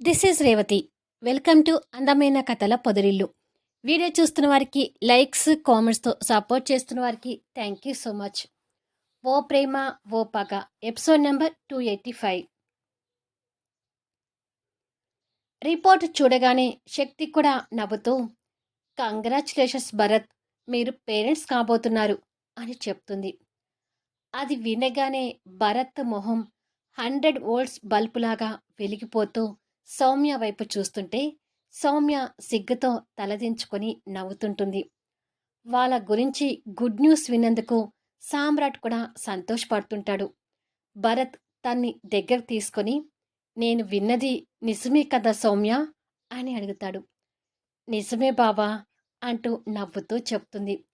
This is Revathi. Welcome to అందమైన కథల పొదరిల్లు. Video చూస్తున్న వారికి లైక్స్ కామెంట్స్తో సపోర్ట్ చేస్తున్న వారికి థ్యాంక్ యూ సో మచ్. ఓ ప్రేమ ఓ పగ. Episode number two eighty five. Report చూడగానే శక్తి కూడా నవ్వుతూ కంగ్రాచులేషన్స్ భరత్ మీరు పేరెంట్స్ కాబోతున్నారు అని చెప్తుంది. అది వినగానే భరత్ మొహం హండ్రెడ్ వోల్ట్స్ బల్బులాగా వెలిగిపోతూ సౌమ్య వైపు చూస్తుంటే సౌమ్య సిగ్గుతో తలదించుకొని నవ్వుతుంటుంది. వాళ్ళ గురించి గుడ్ న్యూస్ విన్నందుకు సామ్రాట్ కూడా సంతోషపడుతుంటాడు. భరత్ తన్ని దగ్గర తీసుకొని నేను విన్నది నిజమే కదా సౌమ్య? అని అడుగుతాడు. నిజమే బాబా అంటూ నవ్వుతూ చెప్తుంది.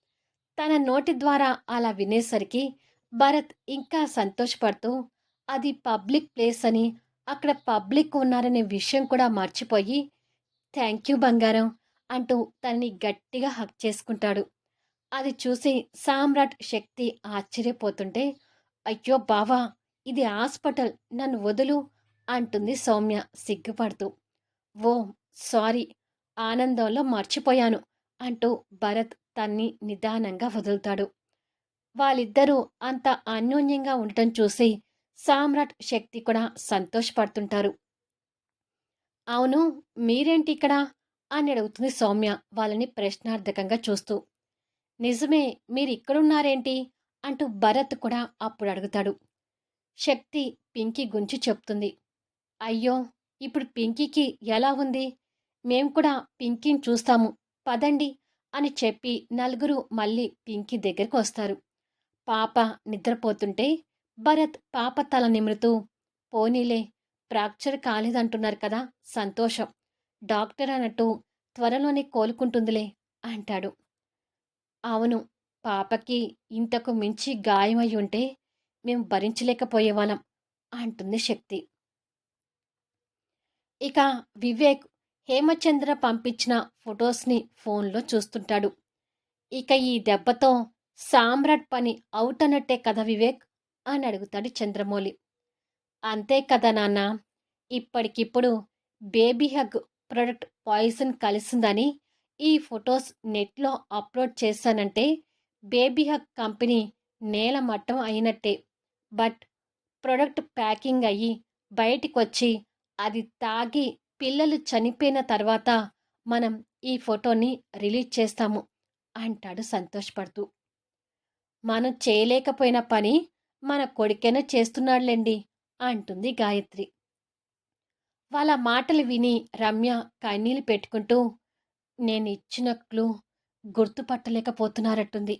తన నోటి ద్వారా అలా వినేసరికి భరత్ ఇంకా సంతోషపడుతూ అది పబ్లిక్ ప్లేస్ అని అక్కడ పబ్లిక్ ఉన్నారనే విషయం కూడా మర్చిపోయి థ్యాంక్ యూ బంగారం అంటూ తనని గట్టిగా హక్ చేసుకుంటాడు. అది చూసి సామ్రాట్ శక్తి ఆశ్చర్యపోతుంటే అయ్యో బావా ఇది హాస్పిటల్ నన్ను వదులు అంటుంది సౌమ్య సిగ్గుపడుతూ. ఓ సారీ ఆనందంలో మర్చిపోయాను అంటూ భరత్ తన్ని నిదానంగా వదులుతాడు. వాళ్ళిద్దరూ అంత అన్యోన్యంగా ఉండటం చూసి సామ్రాట్ శక్తి కూడా సంతోషపడుతుంటారు. అవును మీరేంటి ఇక్కడ? అని అడుగుతుంది సౌమ్య వాళ్ళని ప్రశ్నార్థకంగా చూస్తూ. నిజమే మీరు ఇక్కడున్నారేంటి? అంటూ భరత్ కూడా అప్పుడు అడుగుతాడు. శక్తి పింకీ గురించి చెప్తుంది. అయ్యో ఇప్పుడు పింకీకి ఎలా ఉంది? మేం కూడా పింకీని చూస్తాము పదండి అని చెప్పి నలుగురు మళ్ళీ పింకీ దగ్గరకు వస్తారు. పాప నిద్రపోతుంటే భరత్ పాప తల నిమురుతూ పోనీలే ఫ్రాక్చర్ కాలేదంటున్నారు కదా సంతోషం. డాక్టర్ అన్నట్టు త్వరలోనే కోలుకుంటుందిలే అంటాడు. అవును పాపకి ఇంతకు మించి గాయమై ఉంటే మేము భరించలేకపోయేవాళ్ళం అంటుంది శక్తి. ఇక వివేక్ హేమచంద్ర పంపించిన ఫొటోస్ని ఫోన్లో చూస్తుంటాడు. ఇక ఈ దెబ్బతో సామ్రాట్ పని అవుట్ అన్నట్టే కదా వివేక్? అని అడుగుతాడు చంద్రమౌళి. అంతే కదా నాన్న ఇప్పటికిప్పుడు బేబీ హగ్ ప్రొడక్ట్ పాయిజన్ కలిసిందని ఈ ఫొటోస్ నెట్లో అప్లోడ్ చేశానంటే బేబీ హగ్ కంపెనీ నేల మట్టం అయినట్టే. బట్ ప్రొడక్ట్ ప్యాకింగ్ అయ్యి బయటికి వచ్చి అది తాగి పిల్లలు చనిపోయిన తర్వాత మనం ఈ ఫోటోని రిలీజ్ చేస్తాము అంటాడు సంతోషపడుతూ మనం చేయలేకపోయిన పని మన కొడుకైనా చేస్తున్నాడులేండి అంటుంది గాయత్రి. వాళ్ళ మాటలు విని రమ్య కన్నీళ్ళు పెట్టుకుంటూ నేను ఇచ్చిన క్లూ గుర్తుపట్టలేకపోతున్నారట్టుంది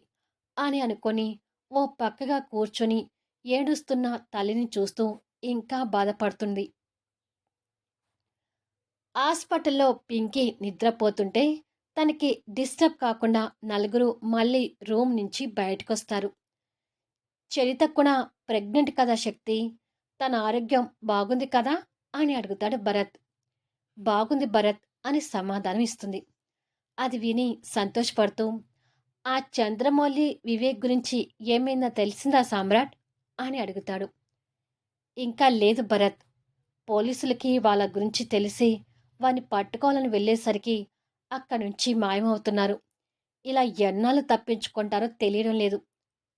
అని అనుకొని ఓ పక్కగా కూర్చొని ఏడుస్తున్న తల్లిని చూస్తూ ఇంకా బాధపడుతుంది. హాస్పిటల్లో పింకీ నిద్రపోతుంటే తనకి డిస్టర్బ్ కాకుండా నలుగురు మళ్ళీ రూమ్ నుంచి బయటకొస్తారు. చరితక్కున ప్రెగ్నెంట్ కదా శక్తి? తన ఆరోగ్యం బాగుంది కదా? అని అడుగుతాడు భరత్. బాగుంది భరత్ అని సమాధానం ఇస్తుంది. అది విని సంతోషపడుతూ ఆ చంద్రమౌళి వివేక్ గురించి ఏమైనా తెలిసిందా సామ్రాట్? అని అడుగుతాడు. ఇంకా లేదు భరత్. పోలీసులకి వాళ్ళ గురించి తెలిసి వాని పట్టుకోవాలని వెళ్ళేసరికి అక్కడి నుంచి మాయమవుతున్నారు. ఇలా ఎన్నాళ్ళు తప్పించుకుంటారో తెలియడం లేదు.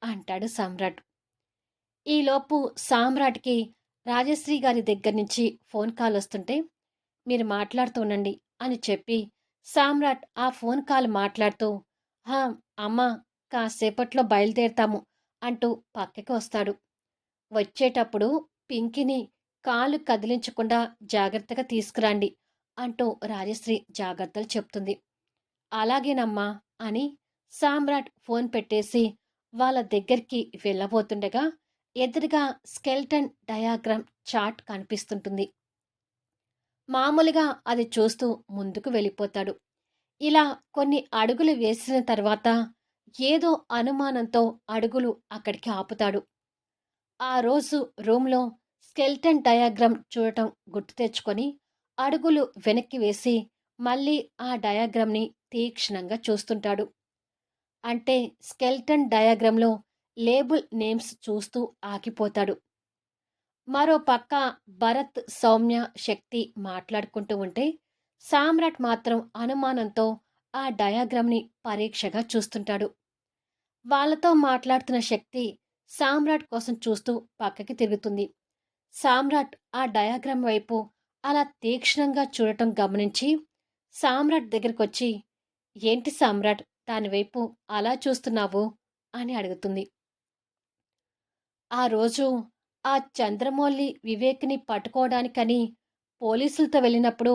అంటాడు సామ్రాట్. ఈలోపు సామ్రాట్కి రాజశ్రీ గారి దగ్గర నుంచి ఫోన్ కాల్ వస్తుంటే మీరు మాట్లాడుతూ ఉండండి అని చెప్పి సామ్రాట్ ఆ ఫోన్ కాల్ మాట్లాడుతూ హా అమ్మా కాసేపట్లో బయలుదేరుతాము అంటూ పక్కకి వస్తాడు. వచ్చేటప్పుడు పింకిని కాలు కదిలించకుండా జాగ్రత్తగా తీసుకురండి అంటూ రాజశ్రీ జాగ్రత్తలు చెప్తుంది. అలాగేనమ్మా అని సామ్రాట్ ఫోన్ పెట్టేసి వాళ్ళ దగ్గరికి వెళ్ళబోతుండగా ఎదురుగా స్కెల్టన్ డయాగ్రామ్ చార్ట్ కనిపిస్తుంటుంది. మామూలుగా అది చూస్తూ ముందుకు వెళ్ళిపోతాడు. ఇలా కొన్ని అడుగులు వేసిన తర్వాత ఏదో అనుమానంతో అడుగులు అక్కడికి ఆపుతాడు. ఆ రోజు రూమ్లో స్కెల్టన్ డయాగ్రామ్ చూడటం గుర్తు తెచ్చుకొని అడుగులు వెనక్కి వేసి మళ్ళీ ఆ డయాగ్రామ్ని తీక్షణంగా చూస్తుంటాడు. అంటే స్కెల్టన్ డయాగ్రామ్లో లేబుల్ నేమ్స్ చూస్తూ ఆగిపోతాడు. మరో పక్క భరత్ సౌమ్య శక్తి మాట్లాడుకుంటూ ఉంటే సామ్రాట్ మాత్రం అనుమానంతో ఆ డయాగ్రామ్ని పరీక్షగా చూస్తుంటాడు. వాళ్ళతో మాట్లాడుతున్న శక్తి సామ్రాట్ కోసం చూస్తూ పక్కకి తిరుగుతుంది. సామ్రాట్ ఆ డయాగ్రామ్ వైపు అలా తీక్షణంగా చూడటం గమనించి సామ్రాట్ దగ్గరికి వచ్చి ఏంటి సామ్రాట్? దానివైపు అలా చూస్తున్నావు? అని అడుగుతుంది. ఆ రోజు ఆ చంద్రమౌళి వివేక్ని పట్టుకోవడానికని పోలీసులతో వెళ్ళినప్పుడు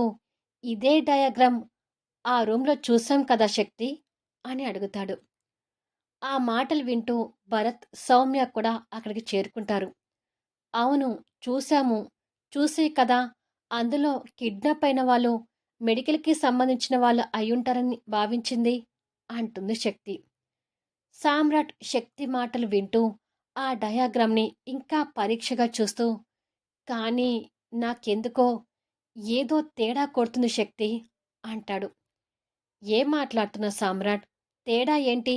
ఇదే డయాగ్రామ్ ఆ రూమ్లో చూసాం కదా శక్తి? అని అడుగుతాడు. ఆ మాటలు వింటూ భరత్ సౌమ్య కూడా అక్కడికి చేరుకుంటారు. అవును చూశాము. చూసే కదా అందులో కిడ్నాప్ అయిన వాళ్ళు మెడికల్కి సంబంధించిన వాళ్ళు అయ్యుంటారని భావించింది. అంటుంది శక్తి. సామ్రాట్ శక్తి మాటలు వింటూ ఆ డయాగ్రామ్ని ఇంకా పరీక్షగా చూస్తూ కానీ నాకెందుకో ఏదో తేడా కొడుతుంది శక్తి అంటాడు. ఏం మాట్లాడుతున్న సామ్రాట్? తేడా ఏంటి?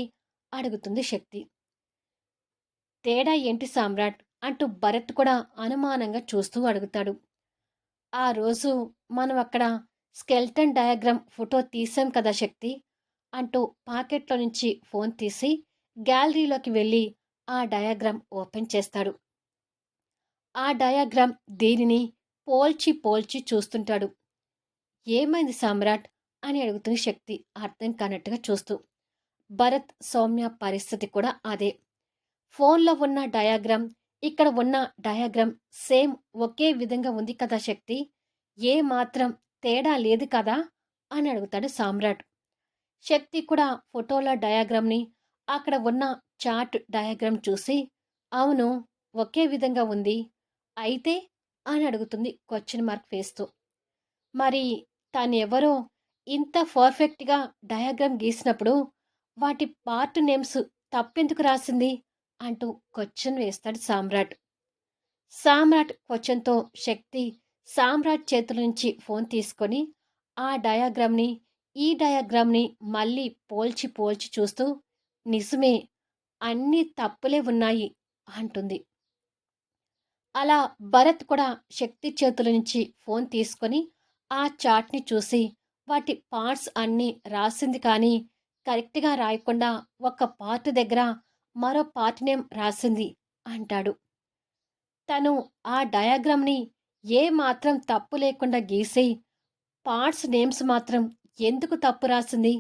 అడుగుతుంది శక్తి. తేడా ఏంటి సామ్రాట్? అంటూ భరత్ కూడా అనుమానంగా చూస్తూ అడుగుతాడు. ఆ రోజు మనం అక్కడ స్కెల్టన్ డయాగ్రామ్ ఫోటో తీసాం కదా శక్తి. అంటూ పాకెట్లో నుంచి ఫోన్ తీసి గ్యాలరీలోకి వెళ్ళి ఆ డయాగ్రామ్ ఓపెన్ చేస్తాడు. ఆ డయాగ్రామ్ దీనిని పోల్చి పోల్చి చూస్తుంటాడు. ఏమైంది సామ్రాట్? అని అడుగుతున్న శక్తి అర్థం కానట్టుగా చూస్తూ. భరత్ సౌమ్య పరిస్థితి కూడా అదే. ఫోన్లో ఉన్న డయాగ్రామ్ ఇక్కడ ఉన్న డయాగ్రామ్ సేమ్ ఒకే విధంగా ఉంది కదా శక్తి? ఏ మాత్రం తేడా లేదు కదా? అని అడుగుతాడు సామ్రాట్. శక్తి కూడా ఫోటోల డయాగ్రామ్ని అక్కడ ఉన్న చార్ట్ డయాగ్రామ్ చూసి అవును ఒకే విధంగా ఉంది అయితే అని అడుగుతుంది క్వశ్చన్ మార్క్ వేస్తూ మరి తాను ఎవరో ఇంత పర్ఫెక్ట్గా డయాగ్రామ్ గీసినప్పుడు వాటి పార్ట్ నేమ్స్ తప్పెందుకు రాసింది? అంటూ క్వశ్చన్ వేస్తాడు సామ్రాట్. సామ్రాట్ క్వశ్చన్తో శక్తి సామ్రాట్ చేతుల నుంచి ఫోన్ తీసుకొని ఆ డయాగ్రామ్ని ఈ డయాగ్రామ్ని మళ్ళీ పోల్చి పోల్చి చూస్తూ నిజమే అన్ని తప్పులే ఉన్నాయి అంటుంది. అలా భరత్ కూడా శక్తి చేతుల నుంచి ఫోన్ తీసుకొని ఆ చాట్ని చూసి వాటి పార్ట్స్ అన్నీ రాసింది కానీ కరెక్ట్గా రాయకుండా ఒక పార్ట్ దగ్గర మరో పార్ట్ నేమ్ రాసింది అంటాడు. తను ఆ డయాగ్రామ్ని ఏ మాత్రం తప్పు లేకుండా గీసి పార్ట్స్ నేమ్స్ మాత్రం ఎందుకు తప్పు రాసింది?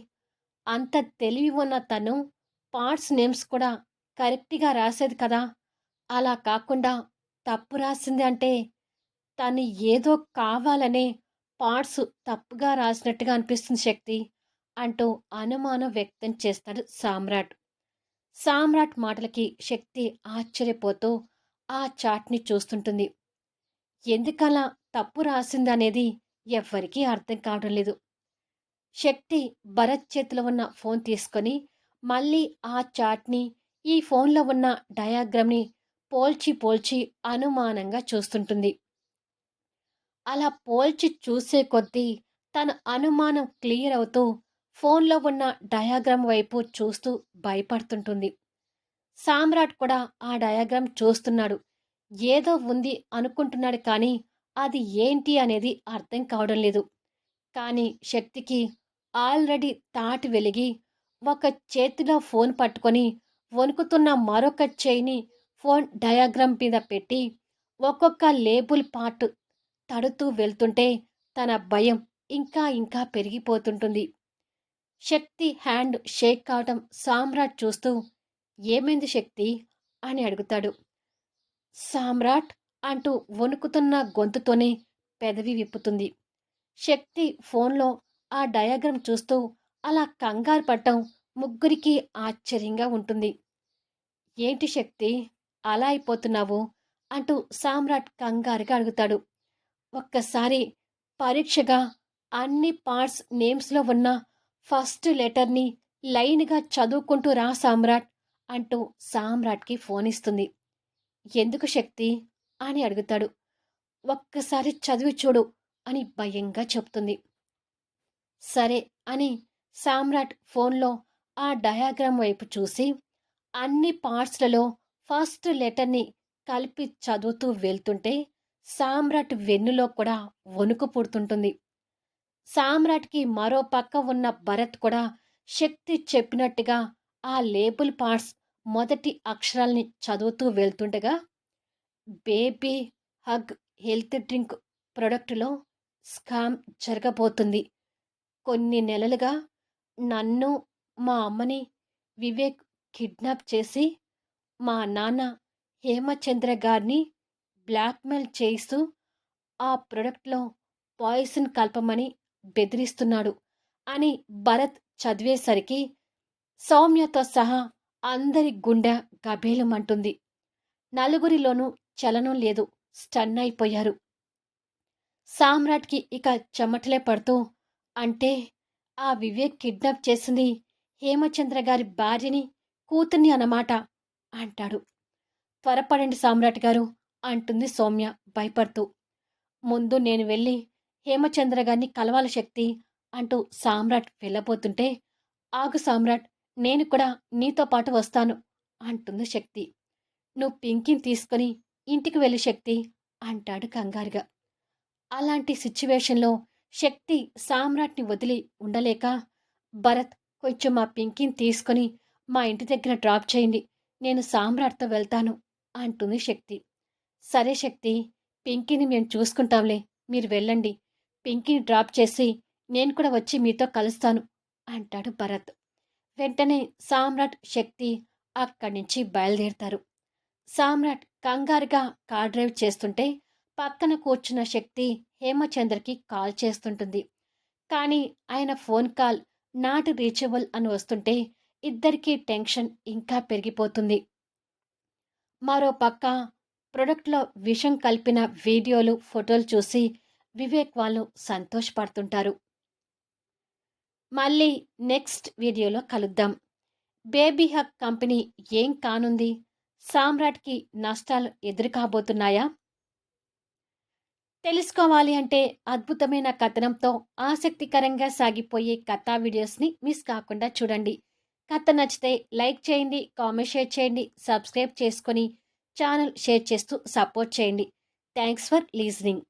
అంత తెలివి ఉన్న తను పార్ట్స్ నేమ్స్ కూడా కరెక్ట్గా రాసేది కదా! అలా కాకుండా తప్పు రాసింది అంటే తను ఏదో కావాలనే పార్ట్స్ తప్పుగా రాసినట్టుగా అనిపిస్తుంది శక్తి అంటూ అనుమానం వ్యక్తం చేస్తాడు సామ్రాట్. సామ్రాట్ మాటలకి శక్తి ఆశ్చర్యపోతూ ఆ చాట్ని చూస్తుంటుంది. ఎందుకలా తప్పు రాసిందనేది ఎవ్వరికీ అర్థం కావడం లేదు. శక్తి భరత్ చేతిలో ఉన్న ఫోన్ తీసుకొని మళ్ళీ ఆ చాట్ని ఈ ఫోన్లో ఉన్న డయాగ్రామ్ని పోల్చి పోల్చి అనుమానంగా చూస్తుంటుంది. అలా పోల్చి చూసే కొద్దీ తన అనుమానం క్లియర్ అవుతూ ఫోన్లో ఉన్న డయాగ్రామ్ వైపు చూస్తూ భయపడుతుంటుంది. సామ్రాట్ కూడా ఆ డయాగ్రామ్ చూస్తున్నాడు. ఏదో ఉంది అనుకుంటున్నాడు కానీ అది ఏంటి అనేది అర్థం కావడం లేదు. కానీ శక్తికి ఆల్రెడీ తాటి వెలిగి ఒక చేతిలో ఫోన్ పట్టుకొని వణుకుతున్న మరొక చేయిని ఫోన్ డయాగ్రామ్ మీద పెట్టి ఒక్కొక్క లేబుల్ పార్ట్ తడుతూ వెళ్తుంటే తన భయం ఇంకా ఇంకా పెరిగిపోతుంటుంది. శక్తి హ్యాండ్ షేక్ కావటం సామ్రాట్ చూస్తూ ఏమైంది శక్తి? అని అడుగుతాడు. సామ్రాట్ అంటూ వణుకుతున్న గొంతుతోనే పెదవి విప్పుతుంది. శక్తి ఫోన్లో ఆ డయాగ్రామ్ చూస్తూ అలా కంగారు పడటం ముగ్గురికి ఆశ్చర్యంగా ఉంటుంది. ఏంటి శక్తి? అలా అయిపోతున్నావు? అంటూ సామ్రాట్ కంగారుగా అడుగుతాడు. ఒక్కసారి పరీక్షగా అన్ని పార్ట్స్ నేమ్స్లో ఉన్న ఫస్ట్ లెటర్ని లైన్గా చదువుకుంటూ రా సామ్రాట్ అంటూ సామ్రాట్కి ఫోన్ ఇస్తుంది. ఎందుకు శక్తి? అని అడుగుతాడు. ఒక్కసారి చదివి చూడు అని భయంగా చెప్తుంది. సరే అని సామ్రాట్ ఫోన్లో ఆ డయాగ్రామ్ వైపు చూసి అన్ని పార్ట్స్లలో ఫస్ట్ లెటర్ని కలిపి చదువుతూ వెళ్తుంటే సామ్రాట్ వెన్నులో కూడా వణుకు పుడుతుంటుంది. సామ్రాట్కి మరో పక్క ఉన్న భరత్ కూడా శక్తి చెప్పినట్టుగా ఆ లేబుల్ పార్ట్స్ మొదటి అక్షరాల్ని చదువుతూ వెళ్తుండగా బేబీ హగ్ హెల్త్ డ్రింక్ ప్రొడక్టులో స్కామ్ జరగబోతుంది. కొన్ని నెలలుగా నన్ను మా అమ్మని వివేక్ కిడ్నాప్ చేసి మా నాన్న హేమచంద్ర గారిని బ్లాక్మెయిల్ చేస్తూ ఆ ప్రొడక్ట్లో పాయిజన్ కలపమని బెదిరిస్తున్నాడు అని భరత్ చదివేసరికి సౌమ్యతో సహా అందరి గుండె గభేలమంటుంది. నలుగురిలోనూ చలనం లేదు స్టన్ అయిపోయారు సామ్రాట్కి ఇక చెమటలే పడుతూ అంటే ఆ వివేక్ కిడ్నాప్ చేసింది హేమచంద్ర గారి భార్యని కూతుర్ని అన్నమాట అంటాడు. త్వరపడండి సామ్రాట్ గారు అంటుంది సౌమ్య భయపడుతూ. ముందు నేను వెళ్ళి హేమచంద్ర గారిని కలవాల శక్తి అంటూ సామ్రాట్ వెళ్ళబోతుంటే ఆగు సామ్రాట్ నేను కూడా నీతో పాటు వస్తాను అంటుంది శక్తి. నువ్వు పింకిని తీసుకొని ఇంటికి వెళ్ళి శక్తి అంటాడు కంగారుగా. అలాంటి సిచ్యువేషన్లో శక్తి సామ్రాట్ని వదిలి ఉండలేక భరత్ కొంచెం మా పింకిని తీసుకొని మా ఇంటి దగ్గర డ్రాప్ చేయండి నేను సామ్రాట్తో వెళ్తాను అంటుంది శక్తి. సరే శక్తి పింకీని మేము చూసుకుంటాంలే మీరు వెళ్ళండి పింకీని డ్రాప్ చేసి నేను కూడా వచ్చి మీతో కలుస్తాను అంటాడు భరత్. వెంటనే సామ్రాట్ శక్తి అక్కడి నుంచి బయలుదేరుతారు. సామ్రాట్ కంగారుగా కార్ డ్రైవ్ చేస్తుంటే పక్కన కూర్చున్న శక్తి హేమచంద్రకి కాల్ చేస్తుంటుంది. కానీ ఆయన ఫోన్ కాల్ నాట్ రీచబుల్ అని వస్తుంటే ఇద్దరికీ టెన్షన్ ఇంకా పెరిగిపోతుంది. మరో పక్క ప్రొడక్ట్లో విషం కలిపిన వీడియోలు ఫోటోలు చూసి వివేక్ వాళ్ళు సంతోషపడుతుంటారు. మళ్ళీ నెక్స్ట్ వీడియోలో కలుద్దాం. బేబీ హక్ కంపెనీ ఏం కానుంది? సామ్రాట్కి నష్టాలు ఎదురు కాబోతున్నాయా తెలుసుకోవాలి అంటే అద్భుతమైన కథనంతో ఆసక్తికరంగా సాగిపోయే కథా వీడియోస్ని మిస్ కాకుండా చూడండి. కథ నచ్చితే లైక్ చేయండి కామెంట్ షేర్ చేయండి సబ్స్క్రైబ్ చేసుకొని ఛానల్ షేర్ చేస్తూ సపోర్ట్ చేయండి. Thanks for listening.